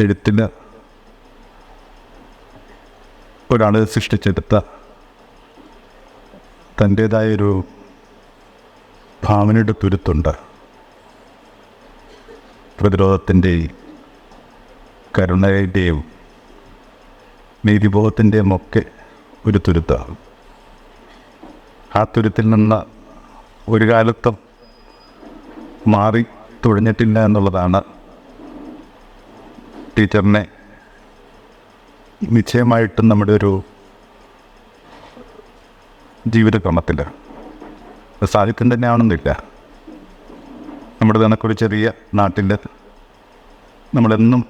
എഴുത്തിൽ ഒരാൾ സൃഷ്ടിച്ചെടുത്ത തന്റേതായൊരു ഭാവനയുടെ തുരുത്തുണ്ട്. പ്രതിരോധത്തിന്റെയും കരുണയുടെയും നീതിബോധത്തിന്റെയും ഒക്കെ ഒരു തുരുത്താണ് ആ തുരുത്തിൽ നിന്ന് ഒരു കാലത്തും മാറി തുഴഞ്ഞിട്ടില്ല എന്നുള്ളതാണ് ടീച്ചറിനെ നിശ്ചയമായിട്ടും നമ്മുടെ ഒരു ജീവിതക്രമത്തിൽ സാഹിത്യം തന്നെ ആണെന്നില്ല നമ്മുടെ കണക്കൊരു ചെറിയ നാട്ടിൽ നമ്മളെന്നും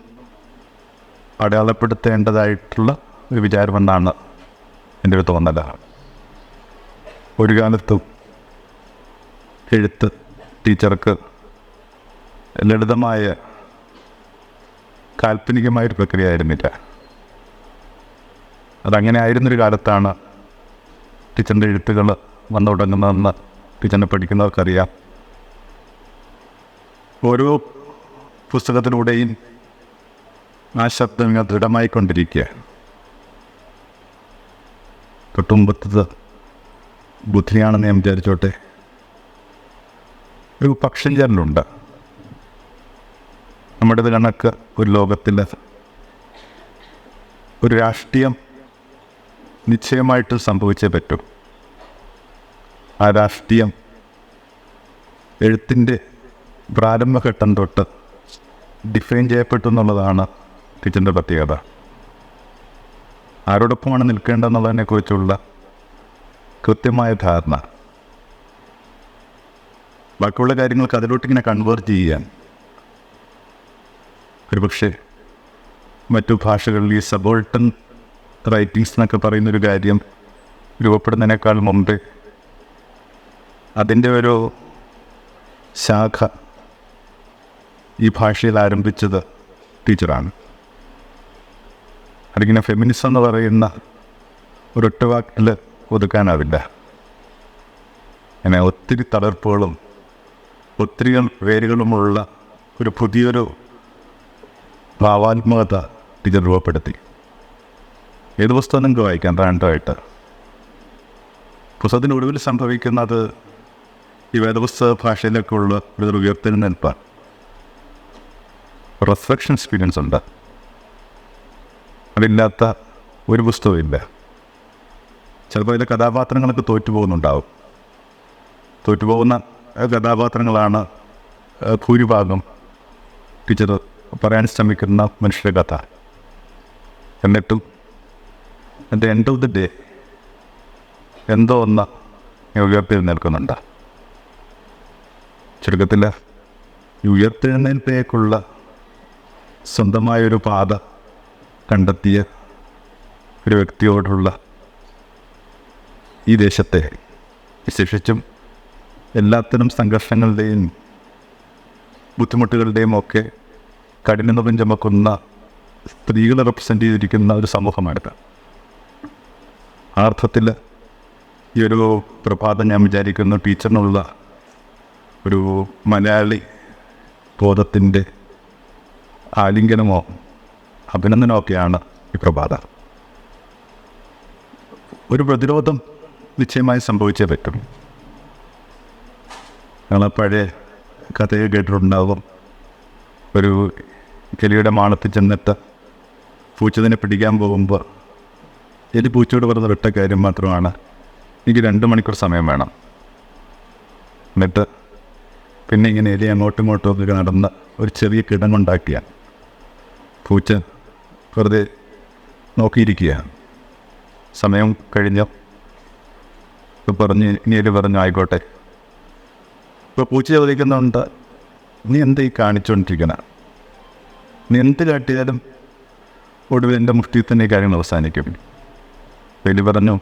അടയാളപ്പെടുത്തേണ്ടതായിട്ടുള്ള ഒരു വിചാരമെന്നാണ് എന്റെ ഒരു തോന്നല ഒരു കാലത്തും എഴുത്ത് ടീച്ചർക്ക് ലളിതമായ കാൽപ്പനികമായൊരു പ്രക്രിയ ആയിരുന്നില്ല അതങ്ങനെ ആയിരുന്നൊരു കാലത്താണ് ടീച്ചറിന്റെ എഴുത്തുകൾ വന്നു തുടങ്ങുന്നതെന്ന് ടീച്ചറിനെ പഠിക്കുന്നവർക്കറിയാം. ഓരോ പുസ്തകത്തിലൂടെയും ആ ശബ്ദം ഇങ്ങനെ ദൃഢമായിക്കൊണ്ടിരിക്കുക. തൊട്ടുമ്പത്തത് ബുദ്ധിയാണെന്ന് ഞാൻ വിചാരിച്ചോട്ടെ. ഒരു പക്ഷഞ്ചരലുണ്ട് നമ്മുടേത് കണക്ക് ഒരു ലോകത്തിന്റെ ഒരു രാഷ്ട്രീയം നിശ്ചയമായിട്ട് സംഭവിച്ചേ പറ്റും. ആ രാഷ്ട്രീയം എഴുത്തിന്റെ പ്രാരംഭഘട്ടം തൊട്ട് ഡിഫൈൻ ചെയ്യപ്പെട്ടു എന്നുള്ളതാണ് ടീച്ചറിന്റെ പ്രത്യേകത. ആരോടൊപ്പമാണ് നിൽക്കേണ്ടതെന്നുള്ളതിനെക്കുറിച്ചുള്ള കൃത്യമായ ധാരണ. ബാക്കിയുള്ള കാര്യങ്ങൾക്ക് അതിലോട്ട് ഇങ്ങനെ കൺവേർട്ട് ചെയ്യാൻ ഒരുപക്ഷെ മറ്റു ഭാഷകളിൽ ഈ സബോൾട്ടൺ റൈറ്റിങ്സ് എന്നൊക്കെ പറയുന്നൊരു കാര്യം രൂപപ്പെടുന്നതിനേക്കാൾ മുമ്പ് അതിന്റെ ഒരു ശാഖ ഈ ഭാഷയിൽ ആരംഭിച്ചത് ടീച്ചറാണ്. അതിങ്ങനെ ഫെമിനിസം എന്ന് പറയുന്ന ഒരൊറ്റ ഒതുക്കാനാവില്ല. അങ്ങനെ ഒത്തിരി തളർപ്പുകളും ഒത്തിരി വേരുകളുമുള്ള ഒരു പുതിയൊരു ഭാവാത്മകത ടീച്ചർ രൂപപ്പെടുത്തി. ഏത് പുസ്തകം നിങ്ങൾക്ക് വായിക്കാം? റാൻഡമായിട്ട് പുസ്തകത്തിന്റെ ഒടുവിൽ സംഭവിക്കുന്നത് ഈ വേദപുസ്തക ഭാഷയിലൊക്കെ ഉള്ള ഒരു ഉയർത്തെഴുന്നേൽപ്പാണ് റിഫ്ലക്ഷൻ എക്സ്പീരിയൻസ് ഉണ്ട്. അതില്ലാത്ത ഒരു പുസ്തകമില്ല ചിലപ്പോൾ അതിലെ കഥാപാത്രങ്ങളൊക്കെ തോറ്റുപോകുന്നുണ്ടാവും. തോറ്റുപോകുന്ന കഥാപാത്രങ്ങളാണ് ഭൂരിഭാഗം ടീച്ചർ പറയാൻ ശ്രമിക്കുന്ന മനുഷ്യരുടെ കഥ. എന്നിട്ടും എന്റെ എൻഡ് ഓഫ് ദി ഡേ എന്തോ ഒന്ന് ഉയർത്തെഴുന്നേൽക്കുന്നുണ്ട് ചുരുക്കത്തിൽ ഉയർത്തെഴുന്നേൽപ്പേക്കുള്ള സ്വന്തമായൊരു പാത കണ്ടെത്തിയ ഒരു വ്യക്തിയോടുള്ള ഈ ദേശത്തെ വിശേഷിച്ചും എല്ലാത്തരം സംഘർഷങ്ങളുടെയും ബുദ്ധിമുട്ടുകളുടെയും ഒക്കെ കഠിനതം ചുമക്കുന്ന സ്ത്രീകളെ റെപ്രസെന്റ് ചെയ്തിരിക്കുന്ന ഒരു സമൂഹമാണിത്. ആ അർത്ഥത്തിൽ ഈ ഒരു പ്രഭാതം ഞാൻ വിചാരിക്കുന്നു ടീച്ചറിനുള്ള ഒരു മലയാളി ബോധത്തിന്റെ ആലിംഗനമോ അഭിനന്ദനമോ ഒക്കെയാണ് ഈ പ്രഭാത. ഒരു പ്രതിരോധം നിശ്ചയമായി സംഭവിച്ചേ പറ്റും. ഞങ്ങൾ പഴയ കഥയെ കേട്ടിട്ടുണ്ടാവും. ഒരു കിളിയുടെ മാളത്ത് ചെന്നിട്ട് പൂച്ചതിനെ പിടിക്കാൻ പോകുമ്പോൾ എലി പൂച്ചയോട് പറഞ്ഞ ഒറ്റ കാര്യം മാത്രമാണ് എനിക്ക് രണ്ട് മണിക്കൂർ സമയം വേണം. എന്നിട്ട് പിന്നെ ഇങ്ങനെ എലി അങ്ങോട്ടും ഇങ്ങോട്ടും ഒക്കെ നടന്ന് ഒരു ചെറിയ കിടങ്ങുണ്ടാക്കിയ പൂച്ച വെറുതെ നോക്കിയിരിക്കുക. സമയം കഴിഞ്ഞു? പറഞ്ഞ് ഇനി എലി പറഞ്ഞു ആയിക്കോട്ടെ. ഇപ്പോൾ പൂച്ച ചോദിക്കുന്നുണ്ട് നീ എന്താ ഈ കാണിച്ചുകൊണ്ടിരിക്കണ നീ എന്ത് കാട്ടിയാലും ഒടുവിൽ എന്റെ മുഷ്ടി തന്നെ കാര്യങ്ങൾ അവസാനിക്കും. എലി പറഞ്ഞു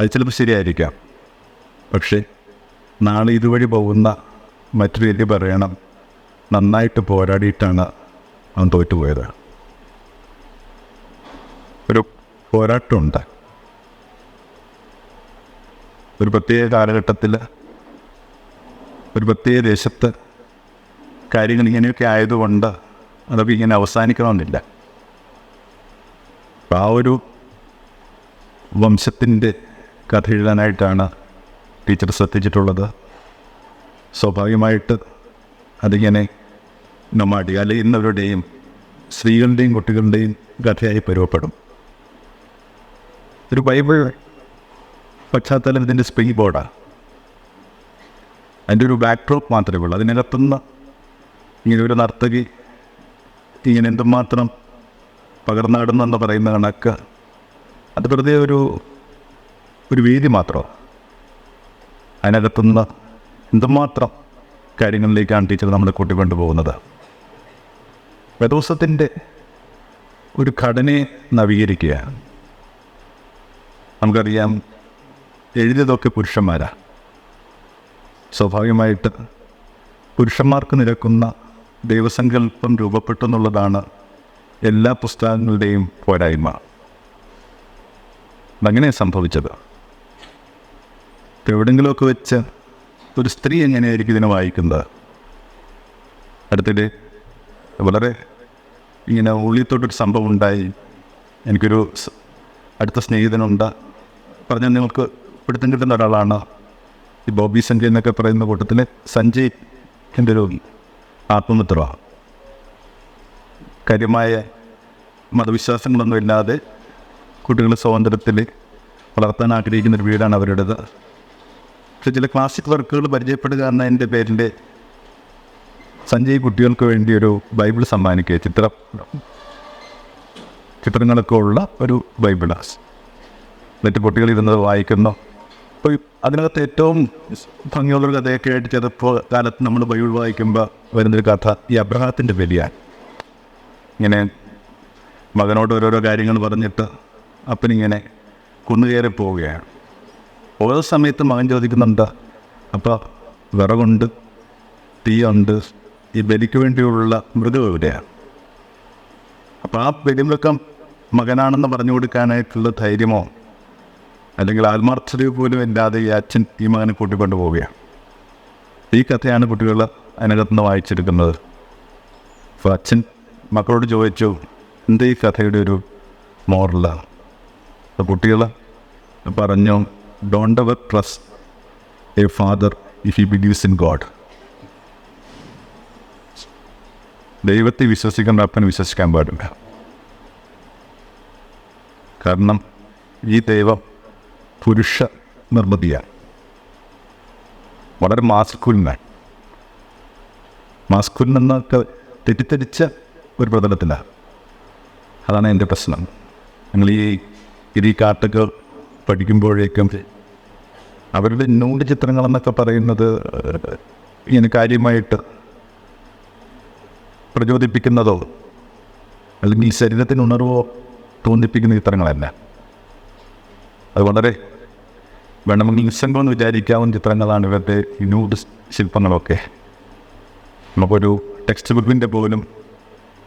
അത് ചിലപ്പോൾ ശരിയായിരിക്കാം. പക്ഷേ നാളെ ഇതുവഴി പോകുന്ന മറ്റൊരു എലി പറയണം നന്നായിട്ട് പോരാടിയിട്ടാണ് അവൻ തോറ്റുപോയത്. ഒരു പോരാട്ടമുണ്ട്. ഒരു പ്രത്യേക കാലഘട്ടത്തിൽ ഒരു പ്രത്യേക ദേശത്ത് കാര്യങ്ങൾ ഇങ്ങനെയൊക്കെ ആയതുകൊണ്ട് അതൊക്കെ ഇങ്ങനെ അവസാനിക്കണമെന്നില്ല. ആ ഒരു വംശത്തിന്റെ കഥ എഴുതാനായിട്ടാണ് ടീച്ചർ ശ്രദ്ധിച്ചിട്ടുള്ളത്. സ്വാഭാവികമായിട്ട് അതിങ്ങനെ നൊമാടി അലയുന്നവരുടെയും സ്ത്രീകളുടെയും കുട്ടികളുടെയും കഥയായി പരുവപ്പെടും. ഒരു ബൈബിൾ പശ്ചാത്തലം ഇതിന്റെ സ്പ്രിംഗ് ബോർഡാണ് അതിന്റെ ഒരു ബാക്ക് ഡ്രോപ്പ് മാത്രമേ ഉള്ളൂ. അതിനകത്തുനിന്ന് ഇങ്ങനെ ഒരു നർത്തകി ഇങ്ങനെ എന്തുമാത്രം പകർന്നാടുന്നെന്ന് പറയുന്ന കണക്ക് അത് വെറുതെ ഒരു ഒരു വേദി മാത്രമോ അതിനകത്തുനിന്ന് എന്തുമാത്രം കാര്യങ്ങളിലേക്കാണ് ടീച്ചർ നമ്മളെ കൂട്ടിക്കൊണ്ടു പോകുന്നത്? വേദോസത്തിന്റെ ഒരു ഘടനയെ നവീകരിക്കുക. നമുക്കറിയാം എഴുതിയതൊക്കെ പുരുഷന്മാരാണ് സ്വാഭാവികമായിട്ട് പുരുഷന്മാർക്ക് നിരക്കുന്ന ദൈവസങ്കല്പം രൂപപ്പെട്ടു എന്നുള്ളതാണ് എല്ലാ പുസ്തകങ്ങളുടെയും പോരായ്മ. അങ്ങനെ സംഭവിച്ചത്. എവിടെങ്കിലുമൊക്കെ വെച്ച് ഒരു സ്ത്രീ എങ്ങനെയായിരിക്കും ഇതിനെ വായിക്കുന്നത്? അടുത്തിടെ വളരെ ഇങ്ങനെ ഉള്ളിത്തോട്ടൊരു സംഭവം ഉണ്ടായി. എനിക്കൊരു അടുത്ത സ്നേഹിതനുണ്ട്. പറഞ്ഞാൽ നിങ്ങൾക്ക് പിടുത്തം കിട്ടുന്ന ഒരാളാണ്. ഈ ബോബി സഞ്ജയ് എന്നൊക്കെ പറയുന്ന കൂട്ടത്തിൽ സഞ്ജയ് എന്റെ ഒരു ആത്മമിത്രമാണ് കാര്യമായ മതവിശ്വാസങ്ങളൊന്നും ഇല്ലാതെ കുട്ടികളെ സ്വാതന്ത്ര്യത്തിൽ വളർത്താൻ ആഗ്രഹിക്കുന്ന ഒരു വീടാണ് അവരുടേത്. പക്ഷെ ചില ക്ലാസിക് വർക്കുകൾ പരിചയപ്പെടുക എന്ന എന്റെ പേരിന്റെ സഞ്ജയ് കുട്ടികൾക്ക് വേണ്ടി ഒരു ബൈബിൾ സമ്മാനിക്കുക ചിത്രം. ചിത്രങ്ങളൊക്കെ ഉള്ള ഒരു ബൈബിളാണ് എന്നിട്ട് കുട്ടികൾ ഇരുന്നത് വായിക്കുന്നു. അപ്പോൾ അതിനകത്ത് ഏറ്റവും ഭംഗിയുള്ളൊരു കഥയൊക്കെ ആയിട്ട് ചിലപ്പോൾ കാലത്ത് നമ്മൾ ബൈബിൾ വായിക്കുമ്പോൾ വരുന്നൊരു കഥ ഈ അബ്രഹാത്തിന്റെ ബലിയാണ് ഇങ്ങനെ മകനോട് ഓരോരോ കാര്യങ്ങൾ പറഞ്ഞിട്ട് അപ്പനിങ്ങനെ കുന്നുകയറി പോവുകയാണ്. ഓരോ സമയത്ത് മകൻ ചോദിക്കുന്നുണ്ട് അപ്പോൾ വിറകുണ്ട് തീയുണ്ട് ഈ ബലിക്ക് വേണ്ടിയുള്ള മൃഗം എവിടെയാണ് അപ്പോൾ ആ ബലിമൃഗം മകനാണെന്ന് പറഞ്ഞു കൊടുക്കാനായിട്ടുള്ള ധൈര്യമോ അല്ലെങ്കിൽ ആത്മാർത്ഥത പോലും ഇല്ലാതെ ഈ അച്ഛൻ ഈ മകനെ കൂട്ടിക്കൊണ്ട് പോവുകയാണ്. ഈ കഥയാണ് കുട്ടികൾ അതിനകത്ത് നിന്ന് വായിച്ചെടുക്കുന്നത്. അപ്പോൾ അച്ഛൻ മക്കളോട് ചോദിച്ചു എന്ത് ഈ കഥയുടെ ഒരു മോറലാണ്? അപ്പോൾ കുട്ടികൾ പറഞ്ഞു don't ever trust a father if he believes in God ദൈവത്തെ വിശ്വസിക്കേണ്ട അപ്പൻ വിശ്വസിക്കാൻ പാടില്ല. കാരണം ഈ ദൈവം പുരുഷ നിർമ്മിതിയാണ് വളരെ മാസ്കുലിനാണ് മാസ്കുലിൻ എന്നൊക്കെ തെറ്റിദ്ധരിച്ച ഒരു പ്രതലത്തിലാണ് അതാണ് എന്റെ പ്രശ്നം. ഞങ്ങൾ ഈ ഇരി കാട്ടുകൾ പഠിക്കുമ്പോഴേക്കും അവരുടെ നൂൽ ചിത്രങ്ങളെന്നൊക്കെ പറയുന്നത് ഇങ്ങനെ കാര്യമായിട്ട് പ്രചോദിപ്പിക്കുന്നതോ അല്ലെങ്കിൽ ശരീരത്തിന് ഉണർവോ തോന്നിപ്പിക്കുന്ന ചിത്രങ്ങളല്ല. അത് വളരെ വേണമെങ്കിൽ നിസ്സംഗമെന്ന് വിചാരിക്കാവുന്ന ചിത്രങ്ങളാണ് ഇവരുടെ ന്യൂഡ് ശില്പങ്ങളൊക്കെ. നമുക്കൊരു ടെക്സ്റ്റ് ബുക്കിന്റെ പോലും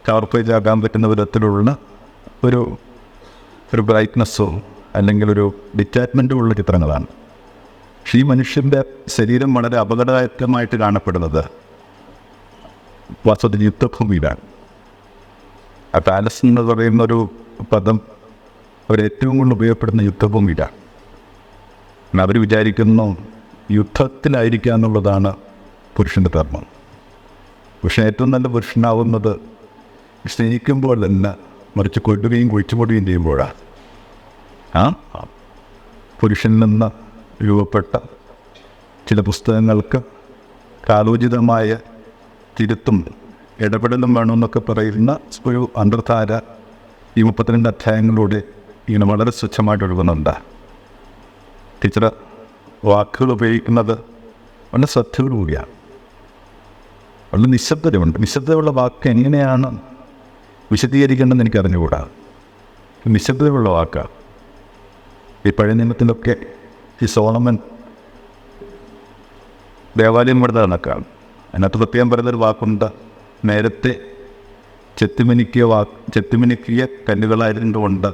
കവർ പേജ് ആകാൻ പറ്റുന്ന വിധത്തിലുള്ള ഒരു ഒരു ബ്രൈറ്റ്നെസ്സോ അല്ലെങ്കിൽ ഒരു ഡിറ്റാച്ച്മെന്റോ ഉള്ള ചിത്രങ്ങളാണ്. പക്ഷേ ഈ മനുഷ്യന്റെ ശരീരം വളരെ അപകടകരമായിട്ട് കാണപ്പെടുന്നത് വാസ്തവത്തിൽ യുദ്ധഭൂമിയിലാണ്. ആ പാലസ് എന്ന് പറയുന്ന ഒരു പദം അവരേറ്റവും കൂടുതൽ ഉപയോഗപ്പെടുന്ന യുദ്ധഭൂമിയിലാണ്. അവർ വിചാരിക്കുന്നു യുദ്ധത്തിലായിരിക്കുക എന്നുള്ളതാണ് പുരുഷന്റെ ധർമ്മം. പുരുഷൻ ഏറ്റവും നല്ല പുരുഷനാവുന്നത് സ്നേഹിക്കുമ്പോൾ തന്നെ മറിച്ച് കൊല്ലുകയും കുഴിച്ചുപൊടുകയും ചെയ്യുമ്പോഴാണ്. ആ? പുരുഷനിൽ നിന്ന് രൂപപ്പെട്ട ചില പുസ്തകങ്ങൾക്ക് കാലോചിതമായ തിരുത്തും ഇടപെടലും വേണമെന്നൊക്കെ പറയുന്ന ഒരു അന്തർധാര ഈ മുപ്പത്തിരണ്ട് അധ്യായങ്ങളിലൂടെ ഇങ്ങനെ വളരെ സ്വച്ഛമായിട്ട് ഒഴുകുന്നുണ്ട്. ടീച്ചർ വാക്കുകൾ ഉപയോഗിക്കുന്നത് വളരെ ശ്രദ്ധയോടുകൂടിയാണ്. വളരെ നിശബ്ദതയുണ്ട്. നിശബ്ദതയുള്ള വാക്ക് എങ്ങനെയാണ് വിശദീകരിക്കേണ്ടതെന്ന് എനിക്ക് അറിഞ്ഞുകൂടാ നിശബ്ദതയുള്ള വാക്കാണ് ഈ പഴയ നിയമത്തിലൊക്കെ ഈ സോളമൻ ദേവാലയം പണിത കണക്കാണ് അതിനകത്ത് പ്രത്യേകം പറയുന്നൊരു വാക്കുണ്ട്. നേരത്തെ ചെത്തിമിനുക്കിയ വാക്ക് ചെത്തിമിനുക്കിയ കല്ലുകളായിരുന്നുകൊണ്ട്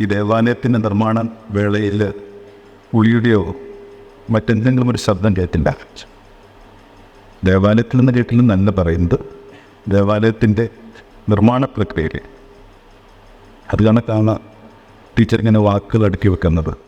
ഈ ദേവാലയത്തിന്റെ നിർമ്മാണ വേളയിൽ ഉളിയുടെയോ മറ്റെന്തെങ്കിലും ഒരു ശബ്ദം കേട്ടില്ല. ദേവാലയത്തിൽ നിന്ന് നല്ല പറയുന്നത്. ദേവാലയത്തിന്റെ നിർമ്മാണ പ്രക്രിയയിൽ. അത് കണക്കാണ് ടീച്ചർ ഇങ്ങനെ വാക്കുകൾ അടുക്കി വെക്കുന്നത്.